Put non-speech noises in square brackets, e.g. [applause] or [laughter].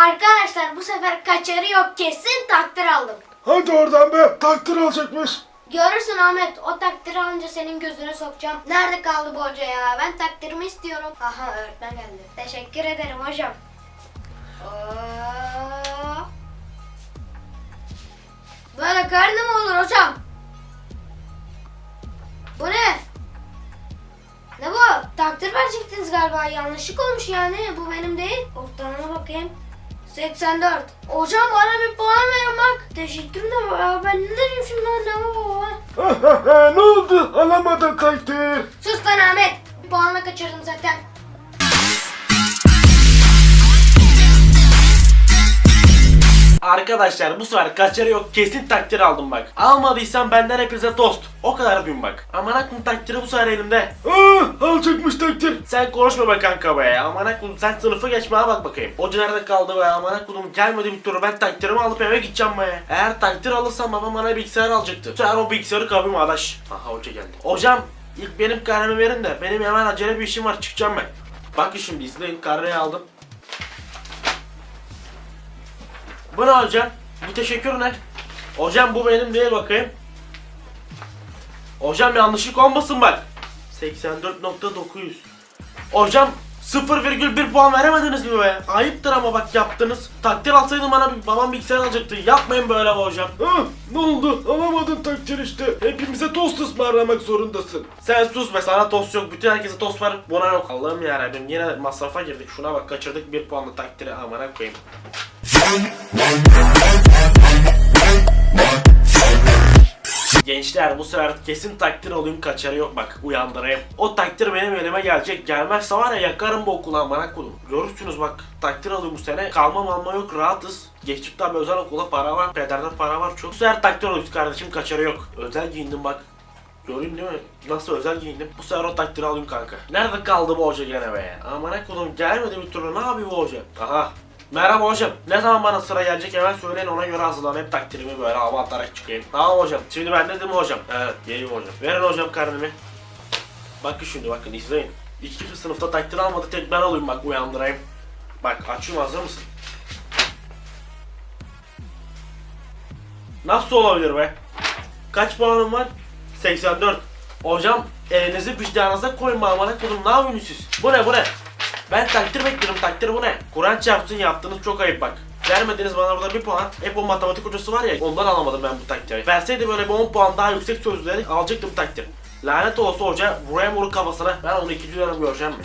Arkadaşlar bu sefer kaçarı yok kesin takdir aldım. Hadi oradan be. Takdir alacakmış. Görürsün Ahmet o takdiri alınca senin gözüne sokacağım. Nerede kaldı bu hoca ya? Ben takdirimi istiyorum. Aha öğretmen geldi. Teşekkür ederim hocam. Oo. Böyle karne mi olur hocam? Bu ne? Ne bu? Takdir verecektiniz galiba. Yanlışlık olmuş yani. Bu benim değil. Ortalama bakayım. 84. Hocam bana bir puan verin bak. Teşekkür ederim. Ya ben ne diyeyim şimdi anneme babama? [laughs] ne oldu? Alamadın takdir. Sus lan Ahmet. Puanla kaçırdım zaten. Arkadaşlar bu sefer kaçarı yok kesin takdir aldım bak. Almadıysan benden hepinize tost. O kadar diyeyim bak. Aman aklım takdiri bu sefer elimde. Aa, alacakmış takdir. Sen konuşma be kanka be. Aman aklım sen sınıfı geçmeye bak bakayım. Hoca nerede kaldı be? Aman aklım gelmedi bir türlü. Ben takdirimi alıp eve gideceğim be. Eğer takdir alırsam babam bana bilgisayar alacaktı. Sen o bilgisayarı kapayım adaş. Aha hoca geldi. Hocam ilk benim karnemi verin de benim hemen acele bir işim var çıkacağım ben. Bakın şimdi izleyin karneyi aldım. Bu ne hocam? Bu teşekkür ne? Hocam bu benim değil bakayım. Hocam yanlışlık olmasın bak. 84.900. Hocam 0,1 puan veremediniz mi be? Ayıptır ama bak yaptınız. Takdir alsaydım bana bir, babam bilgisayar alacaktı. Yapmayın böyle be hocam. Ah, ne oldu? Alamadın takdir işte. Hepimize tost ısmarlamak zorundasın. Sen sus be sana tost yok. Bütün herkese tost var. Buna yok. Allah'ım yarabbim yine masrafa girdik. Şuna bak kaçırdık bir puanlı takdiri amına koyayım. Gençler bu sefer kesin takdir alayım kaçarı yok bak uyandırayım. O takdir benim elime gelecek gelmezse var ya yakarım bu okulu amına koydum. Görürsünüz bak takdir alayım bu sene kalmam alma yok rahatız. Geçtik tabi özel okula para var pederde para var çok. Bu sefer takdir alıyoruz kardeşim kaçarı yok. Özel giyindim bak. Görün değil mi? Nasıl özel giyindim. Bu sefer o takdiri alayım kanka. Nerede kaldı bu hoca gene be? Amına koydum gelmedi bir türlü ne yapıyor bu hoca? Aha Merhaba hocam. Ne zaman bana sıra gelecek hemen söyleyin ona göre hazırlan. Hep takdirimi böyle hava çıkayım. Tamam hocam. Şimdi ben dedim hocam. Evet geleyim hocam. Verin hocam karnemi. Bakın şimdi bakın izleyin. İkinci sınıfta takdir almadı tek ben alayım bak uyandırayım. Bak açıyorum hazır mısın? Nasıl olabilir be? Kaç puanım var? 84. Hocam elinizi vicdanınıza koyun amına kodum ne yapıyorsunuz siz? Bu ne bu ne? Ben takdir bekliyorum takdir bu ne? Kur'an çarpsın yaptığınız çok ayıp bak. Vermediniz bana burada bir puan. Hep o matematik hocası var ya ondan alamadım ben bu takdiri. Verseydi böyle bir 10 puan daha yüksek sözleri alacaktım takdir. Lanet olsa hoca buraya vurur kafasına. Ben onu ikinci dönem göreceğim mi?